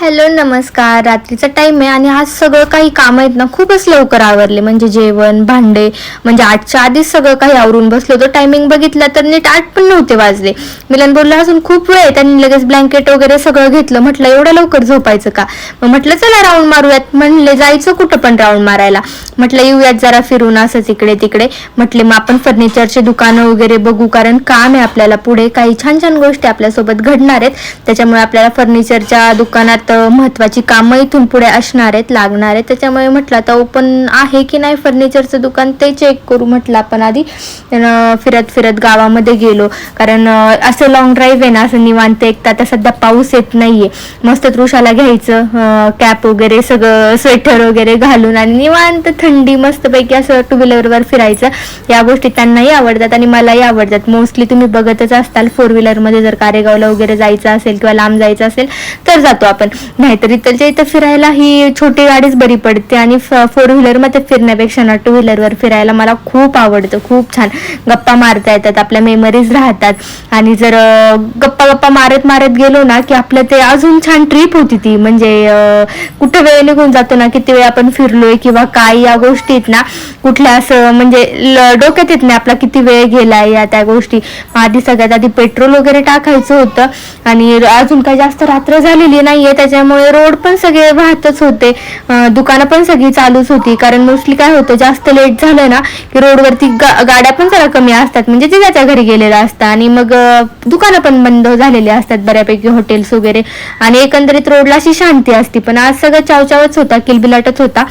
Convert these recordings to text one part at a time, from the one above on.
Hello नमस्कार. रात्रीचा time आहे आणि आज सगळं काही काम आहेत ना खूपच लवकर आवरले. म्हणजे जेवण भांडे म्हणजे आठच्या आधीच सगळं काही आवरून बसलो होतो. टायमिंग बघितला तर नीट आठ पण नव्हते वाजले. मिलन बोलला अजून खूप वेळ आहे. त्यांनी लगेच ब्लँकेट वगैरे सगळं घेतलं. म्हटलं एवढं लवकर झोपायचं का? मग म्हटलं चला राऊंड मारूयात. म्हणले जायचं कुठं पण राऊंड मारायला. म्हटलं येऊयात जरा फिरून असंच इकडे तिकडे. म्हटले मग आपण फर्निचरचे दुकानं वगैरे बघू कारण काम आहे आपल्याला पुढे. काही छान छान गोष्टी आपल्यासोबत घडणार आहेत. त्याच्यामुळे आपल्याला फर्निचरच्या दुकानात महत्त्वाची महत्वाची कामं इथून पुढे असणार आहेत लागणार आहेत. त्याच्यामुळे म्हटलं आता ओपन आहे की नाही फर्निचरचं दुकान ते चेक करू म्हटलं आपण आधी. फिरत फिरत गावामध्ये गेलो. कारण असं लॉंग ड्राईव्ह आहे ना असं निवांत एक तर आता सध्या पाऊस येत नाहीये. मस्त तृषाला घ्यायचं कॅप वगैरे सगळं स्वेटर वगैरे घालून आणि निवांत थंडी मस्तपैकी असं टू व्हीलरवर फिरायचं. या गोष्टी त्यांनाही आवडतात आणि मलाही आवडतात. मोस्टली तुम्ही बघतच असताल फोर व्हीलरमध्ये जर कारेगावला वगैरे जायचं असेल किंवा लांब जायचं असेल तर जातो आपण. नाहीतर इथलच्या इथं फिरायला ही छोटी गाडीच बरी पडते आणि फोर व्हीलरमध्ये फिरण्यापेक्षा ना टू व्हीलरवर फिरायला मला खूप आवडतं. खूप छान. गप्पा मारता येतात आपल्या मेमरीज राहतात. आणि जर गप्पा गप्पा मारत मारत गेलो ना की आपलं ते अजून छान ट्रिप होती ती. म्हणजे कुठं वेळ निघून जातो ना किती वेळ आपण फिरलोय किंवा काय या गोष्टीत ना कुठल्या असं म्हणजे डोक्यात येत नाही आपला किती वेळ गेलाय या त्या गोष्टी. आधी सगळ्यात आधी पेट्रोल वगैरे टाकायचं होतं आणि अजून काही जास्त रात्र झालेली नाहीये त्याच्यामुळे रोड पण सगळे वाहतच होते. दुकानं पण सगळी चालूच होती कारण मोस्टली काय होतं जास्त लेट झालं ना की रोडवरती गाड्या पण जरा कमी असतात म्हणजे ते त्याच्या घरी गेलेलं असतं आणि मग दुकानं पण बंद झालेली असतात बऱ्यापैकी हॉटेल्स वगैरे. आणि एकंदरीत रोडला अशी शांती असते पण आज सगळं चावचावच होता किलबिलाटच होता.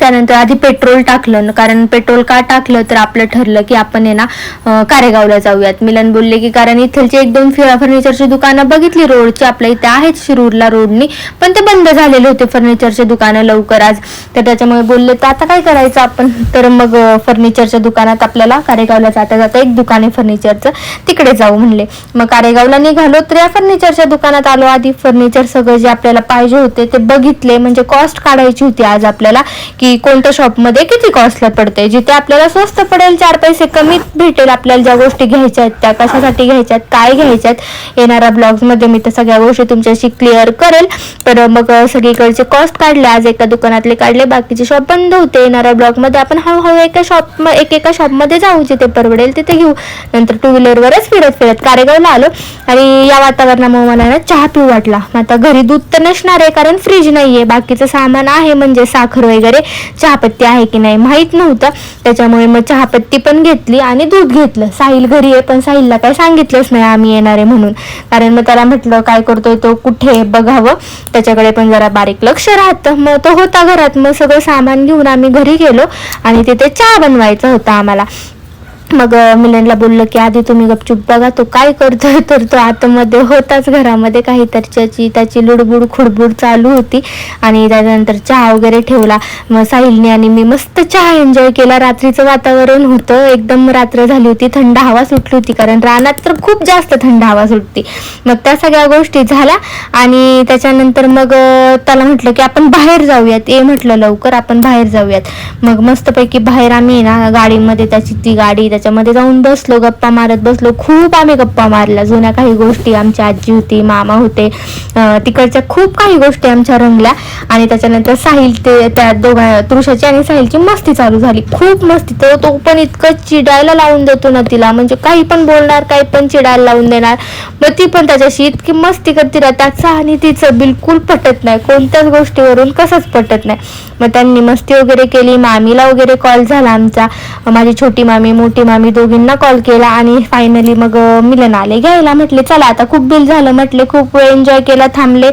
त्यानंतर आधी पेट्रोल टाकलं. कारण पेट्रोल का टाकलं? तर आपलं ठरलं की आपण आहे ना कारेगावला जाऊयात. मिलन बोलले की कारण इथलची एक दोन फर्निचरची दुकानं बघितली. रोडची आपल्या इथे आहेत शिरूरला रोडनी. पण ते बंद झालेले होते फर्निचरचे दुकानं लवकर आज. तर त्याच्यामुळे बोलले तर आता काय करायचं आपण? तर मग फर्निचरच्या दुकानात आपल्याला कारेगावला जाता जाता एक दुकान आहे फर्निचरचं. तिकडे जाऊ म्हणले. मग कारेगावला निघालो तर या फर्निचरच्या दुकानात आलो. आधी फर्निचर सगळं जे आपल्याला पाहिजे होते ते बघितले. म्हणजे कॉस्ट काढायची होती आज आपल्याला की की कोणत्या शॉपमध्ये किती कॉस्टला पडते जिथे आपल्याला स्वस्त पडेल चार पैसे कमीत भेटेल आपल्याला ज्या गोष्टी घ्यायच्या आहेत त्या कशासाठी घ्यायच्या आहेत काय घ्यायच्या आहेत येणाऱ्या ब्लॉग्समध्ये मी त्या सगळ्या गोष्टी तुमच्याशी क्लिअर करेल. तर मग सगळीकडचे कॉस्ट काढले आज एका दुकानातले काढले बाकीचे शॉप बंद होते. येणाऱ्या ब्लॉगमध्ये आपण हळूहळू एका शॉप एक एका शॉपमध्ये जाऊ जिथे परवडेल तिथे घेऊ. नंतर टू व्हीलरवरच फिरत फिरत कारेगावला आलो आणि या वातावरणामुळे मला ना चहा पिऊ वाटला. मग आता घरी दूध तर नसणार आहे कारण फ्रीज नाही आहे बाकीचं सामान आहे म्हणजे साखर वगैरे. चहापत्ती आहे की नाही माहीत नव्हतं. त्याच्यामुळे मग चहापत्ती पण घेतली आणि दूध घेतलं. साहिल घरी आहे पण साहिलला काय सांगितलंच नाही आम्ही येणार आहे म्हणून. कारण मग त्याला म्हटलं काय करतोय तो? कुठे आहे? बघावं. त्याच्याकडे पण जरा बारीक लक्ष राहतं. मग तो होता घरात. मग सगळं सामान घेऊन आम्ही घरी गेलो आणि तिथे चहा बनवायचा होता आम्हाला. मग मिलनला बोललं की आधी तुम्ही गपचूप बघा तो काय करतोय? तर तो आतमध्ये होताच घरामध्ये काही त्याची त्याची लुडबुड खुडबुड चालू होती आणि त्याच्यानंतर चहा वगैरे ठेवला. मग साहिलने आणि मी मस्त चहा एन्जॉय केला. रात्रीचं वातावरण होतं एकदम रात्र झाली होती थंड हवा सुटली होती कारण रानात तर खूप जास्त थंड हवा सुटती मग त्या सगळ्या गोष्टी झाल्या आणि त्याच्यानंतर मग त्याला म्हटलं की आपण बाहेर जाऊयात. ए म्हटलं लवकर आपण बाहेर जाऊयात. मग मस्तपैकी बाहेर आम्ही ना गाडीमध्ये त्याची ती गाडी त्याच्यामध्ये जाऊन बसलो गप्पा मारत बसलो. खूप आम्ही गप्पा मारल्या. जुन्या काही गोष्टी आमची आजी होती मामा होते तिकडच्या खूप काही गोष्टी आमच्या रंगल्या. आणि त्याच्यानंतर साहिल ते त्या दोघा तृषाची आणि साहिलची मस्ती चालू झाली. खूप मस्ती. तर तो पण इतकं चिडायला लावून देतो ना तिला. म्हणजे काही पण बोलणार काही पण चिडायला लावून देणार. मग ती पण त्याच्याशी इतकी मस्ती करते ना त्याचा आणि तिचं बिलकुल पटत नाही. कोणत्याच गोष्टीवरून कसंच पटत नाही. मग त्यांनी मस्ती वगैरे केली. मामीला वगैरे कॉल झाला आमचा. माझी छोटी मामी मोठी मामी दोघींना कॉल केला आणि फायनली मग मिलन आले. घ्यायला म्हटले चला आता खूप बिल झालं. म्हटले खूप वेळ एन्जॉय केला थांबले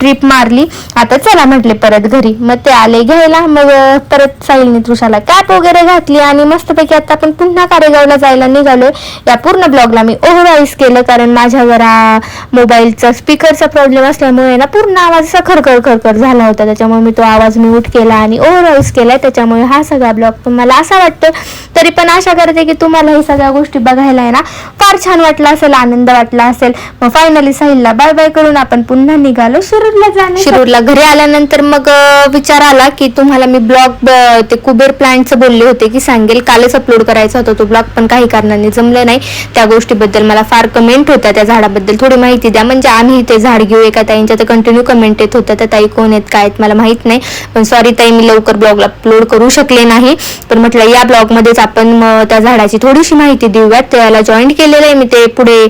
ट्रिप मारली. आता चला म्हटले परत घरी. मग ते आले घ्यायला. मग परत साहिलने तृषाला कॅप वगैरे घातली आणि मस्तपैकी आता आपण पुन्हा कारेगावला जायला निघालो. या पूर्ण ब्लॉगला मी ओव्हरवाईज केलं कारण माझ्या जरा मोबाईलचा स्पीकरचा प्रॉब्लेम असल्यामुळे ना पूर्ण आवाज असा खरखर खरखर झाला होता. त्याच्यामुळे मी तो आवाज म्यूट केला आणि ओव्हरवाईज केला. त्याच्यामुळे हा सगळा ब्लॉग तुम्हाला असा वाटतं. तरी पण आशा करते की तुम्हाला हे सगळ्या गोष्टी बघायला आहे ना फार छान वाटलं असेल आनंद वाटला असेल. मग फायनली साहिलला बाय बाय करून आपण पुन्हा निघालो शिरूरला जाणे शिरूरला घरी आल्यानंतर मग विचार आला की तुम्हाला मी ब्लॉग ते कुबेर प्लांटचं बोलले होते की सांगेल कालच अपलोड करायचा होता तो ब्लॉग पण काही कारणाने जमलं नाही. त्या गोष्टीबद्दल मला फार कमेंट होत्या त्या झाडाबद्दल थोडी माहिती द्या. म्हणजे आम्ही ते झाड घेऊ एका ताईंच्या तर कंटिन्यू कमेंट येत होत्या त्या ताई कोण आहेत काय आहेत मला माहीत नाही. पण सॉरी ताई मी लवकर ब्लॉगला अपलोड करू शकले नाही. पण म्हटलं या ब्लॉगमध्येच आपण त्या झाडाची थोडीशी माहिती देऊयात. त्याला जॉईन केलेलं आहे. मी ते पुढे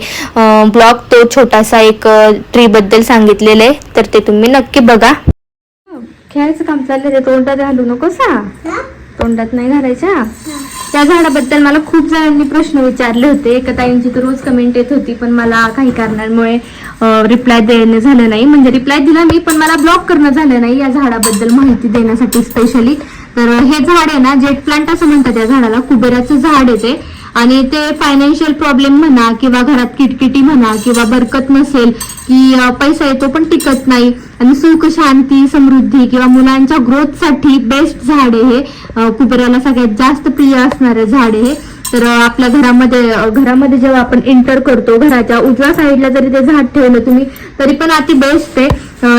ब्लॉग तो छोटासा एक ट्री बद्दल सांगितलेलं आहे. तर ते तुम्ही नक्की बघा. खेळायचं काम चाललंय. ते तोंडात घालू नकोस? हा? तोंडात नाही घालायच्या? त्या झाडाबद्दल मला खूप जणांनी प्रश्न विचारले होते. एका ताईंची तर रोज कमेंट येत होती पण मला काही कारणांमुळे रिप्लाय देणं झालं नाही. म्हणजे रिप्लाय दिला मी पण मला ब्लॉक करणं झालं नाही. या झाडाबद्दल माहिती देण्यासाठी स्पेशली तर हे झाड आहे ना जेट प्लांट असं म्हणतात. या झाडाला कुबेराचं झाड आहे ते. आणि ते फायनान्शियल प्रॉब्लेम म्हणा किंवा घरात किटकिटी म्हणा किंवा बरकत नसेल की पैसा येतो पण टिकत नाही. आणि सुख शांती समृद्धी किंवा मुलांच्या ग्रोथसाठी बेस्ट झाड आहे हे. कुबेराला सगळ्यात जास्त प्रिय असणारं झाड हे. तर आपल्या घरामध्ये घरामध्ये जेव्हा आपण एंटर करतो घराच्या उजव्या साईडला जरी ते झाड ठेवलं तुम्ही तरी पण अति बेस्ट आहे.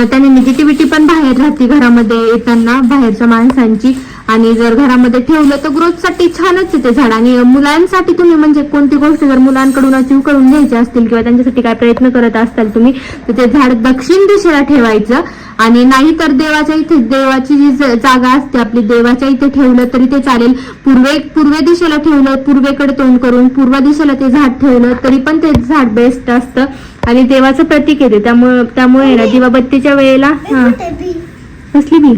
त्याने निगेटिव्हिटी पण बाहेर राहते घरामध्ये येताना बाहेरच्या माणसांची. आणि जर घरामध्ये ठेवलं तर ग्रोथसाठी छानच आहे ते झाड. आणि मुलांसाठी तुम्ही म्हणजे कोणती गोष्ट जर मुलांकडून अचीव करून घ्यायची असतील किंवा त्यांच्यासाठी काय प्रयत्न करत असताल तुम्ही तर ते झाड दक्षिण दिशेला ठेवायचं. आणि नाही तर देवाच्या इथे देवाची जी जागा असते आपली देवाच्या इथे ठेवलं तरी ते चालेल. पूर्वे पूर्वे दिशेला ठेवलं पूर्वेकडे तोंड करून पूर्व दिशेला ते झाड ठेवलं तरी पण ते झाड बेस्ट असतं. आणि देवाचं प्रतीक येते त्यामुळे त्यामुळे ना दिवाबत्तीच्या वेळेला हा. कसली बी?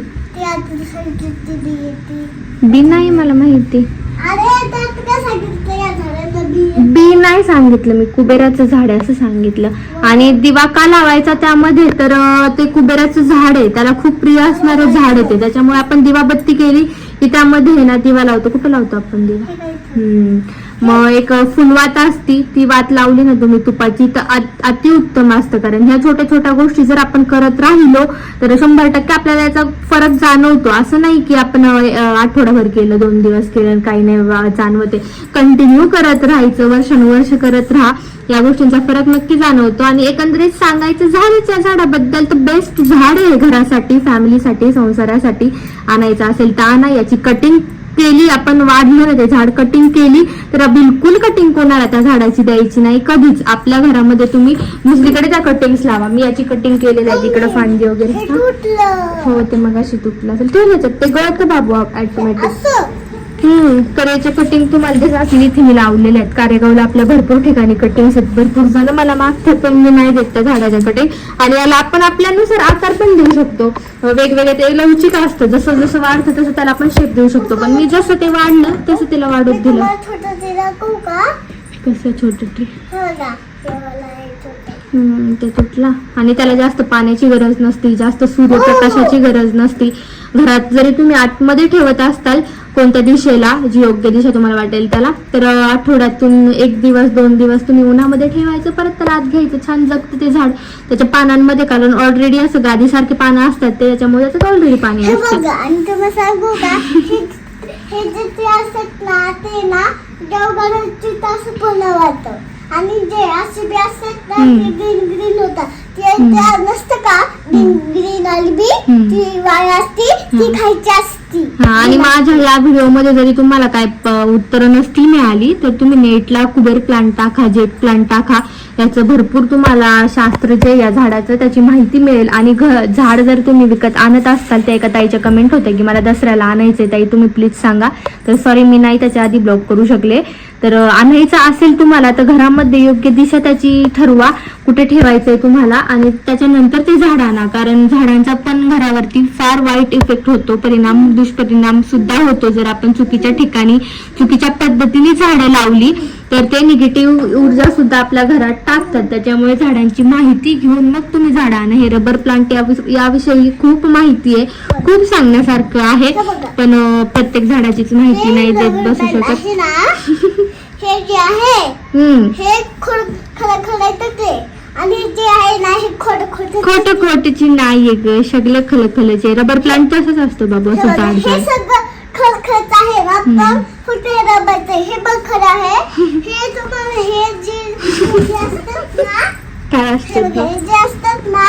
सांगितली बी येते बी नाही मला माहिती. अरे त्यात काय सांगितलं या झाडाला बी. बी नाही सांगितलं मी कुबेराचं झाड आहे असं सांगितलं. आणि दिवा का लावायचा त्यामध्ये? तर ते कुबेराचं झाड आहे त्याला खूप प्रिय असणारं झाड आहे ते. त्याच्यामुळे आपण दिवाबत्ती केली. की त्यामध्ये आहे ना दिवा लावतो. कुठं लावतो आपण दिवा? हम्म. मग एक फुलवात असती ती वात लावली ना तुम्ही तुपाची तर अत- अतिउत्तम असतं. कारण ह्या छोट्या छोट्या गोष्टी जर आपण करत राहिलो तर शंभर टक्के आपल्याला याचा फरक जाणवतो. असं नाही की आपण आठवडाभर केलं दोन दिवस केलं काही नाही जाणवते. कंटिन्यू करत राहायचं वर्षानुवर्ष करत राहा. या गोष्टींचा फरक नक्की जाणवतो. आणि एकंदरीत सांगायचं झाडच या झाडाबद्दल तर बेस्ट झाड आहे घरासाठी फॅमिलीसाठी संसारासाठी. आणायचं असेल तर आणा याची कटिंग केली आपण वाढलं ना ते झाड कटिंग केली तर बिलकुल कटिंग कोणाला त्या झाडाची द्यायची नाही कधीच. आपल्या घरामध्ये तुम्ही दुसरीकडे त्या कटिंग्स लावा. मी याची कटिंग केलेली आहे तिकडे फांदी वगैरे. हे ते मग अशी तुटलं असेल. याच्यात ते गळत बाबू ऑटोमॅटिक हम्म तर याचे कटिंग तुम्हाला जसं असली इथे मी लावलेले आहेत. कार्यगावला आपल्या भरपूर ठिकाणी कटिंग भरपूर जण मला मागतात पण मी नाही देत झाडाच्या कटिंग आणि याला आपण आपल्यानुसार आकार पण देऊ शकतो. वेगवेगळे ते लवचिक असतं. जसं जसं वाढतं तसं त्याला आपण शेप देऊ शकतो. पण मी जसं ते वाढलं तसं तिला वाढत दिलं. कसं छोटं ट्री हो. हम्म, ते तुटला. आणि त्याला जास्त पाण्याची गरज नसती. जास्त सूर्यप्रकाशाची गरज नसती. घरात जरी तुम्ही आतमध्ये ठेवत असताल कोणत्या दिशेला जी योग्य दिशा तुम्हाला वाटेल त्याला. तर आठवड्यातून एक दिवस दोन दिवस तुम्ही उन्हामध्ये ठेवायचं परत त्याला आत घ्यायचं. छान जगतं ते झाड. त्याच्या पानांमध्ये कारण ऑलरेडी असं गादीसारखे पानं असतात ते त्याच्यामुळे त्याच्यात ऑलरेडी पाणी असतं. बघा आणि तुम्हाला सांगू का हे जे ते असतात ना ते ना देवगणाची असं फुलं वाटतं. आणि जे असे बी असतात ना. ते ग्रीन ग्रीन होतात. ते नसतं का ग्रीन ग्रीन आली बी हम्म. ती वाळ असती ती खायची असती. आणि माझ्या या व्हिडिओमध्ये जरी तुम्हाला काय उत्तर नसती मिळाली तर तुम्ही नेटला कुबेर प्लांट टाका जेट प्लांट टाका याचं भरपूर तुम्हाला शास्त्र जे या झाडाचं त्याची माहिती मिळेल. आणि घ- झाड जर तुम्ही विकत आणत असाल त्या एका ताईच्या कमेंट होत्या की मला दसऱ्याला आणायचंय. ताई तुम्ही प्लीज सांगा. तर सॉरी मी नाही त्याच्या आधी ब्लॉक करू शकले. तर आणायचं असेल तुम्हाला तर घरामध्ये योग्य दिशा त्याची ठरवा. कुठे ठेवायचंय तुम्हाला? आणि त्याच्यानंतर ते झाड आणा. कारण झाडांचा पण घरावरती फार वाईट इफेक्ट होतो. परिणाम दुष्परिणाम सुद्धा होतो. जर आपण चुकीच्या ठिकाणी चुकीच्या पद्धतीने झाडं लावली तर ते निगेटिव्ह ऊर्जा सुद्धा आपल्या घरात टाकतात. त्याच्यामुळे झाडांची माहिती घेऊन मग तुम्ही झाडं. आणा हे रबर प्लांट याविषयी खूप माहिती आहे. खूप सांगण्यासारखं आहे. पण प्रत्येक झाडाचीच माहिती नाही देत बसू शकत. हे जे आहे हे ते आणि जे ना हे खोट खोटची नाहीये ग. सगळं खल खलचे रबर प्लांट तसंच असतं बाबू असं जाड खरखत आहे. ना पण कुठे रबरचं हे बखर आहे. हे तुम्हाला हे जे असतात ना काय असतं बघा, हे जे असतात ना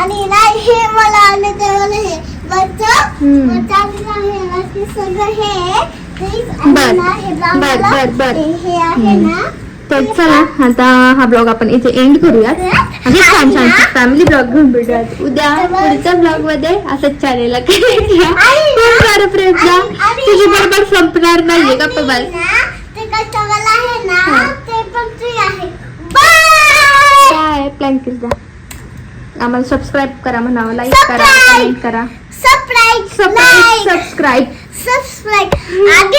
आणि ना हे मला आले ते मला हे वरचं. वरचं आहे सगळं हे बर. हे बर, बर. हे हे आहे ना. तर चला आता हा ब्लॉग आपण इथे एंड करूयात. आणि छान छान फॅमिली ब्लॉग घेऊन भेटूयात. उद्या पुढच्या ब्लॉगमध्ये असंच चालेल खूप सारे आणि- तुझी बरोबर संपणार नाहीये का बाय काय प्लॅन द्या आम्हाला सबस्क्राईब करा म्हणावं लाईक करा. कमेंट करा. Subscribe subscribe like subscribe subscribe आधी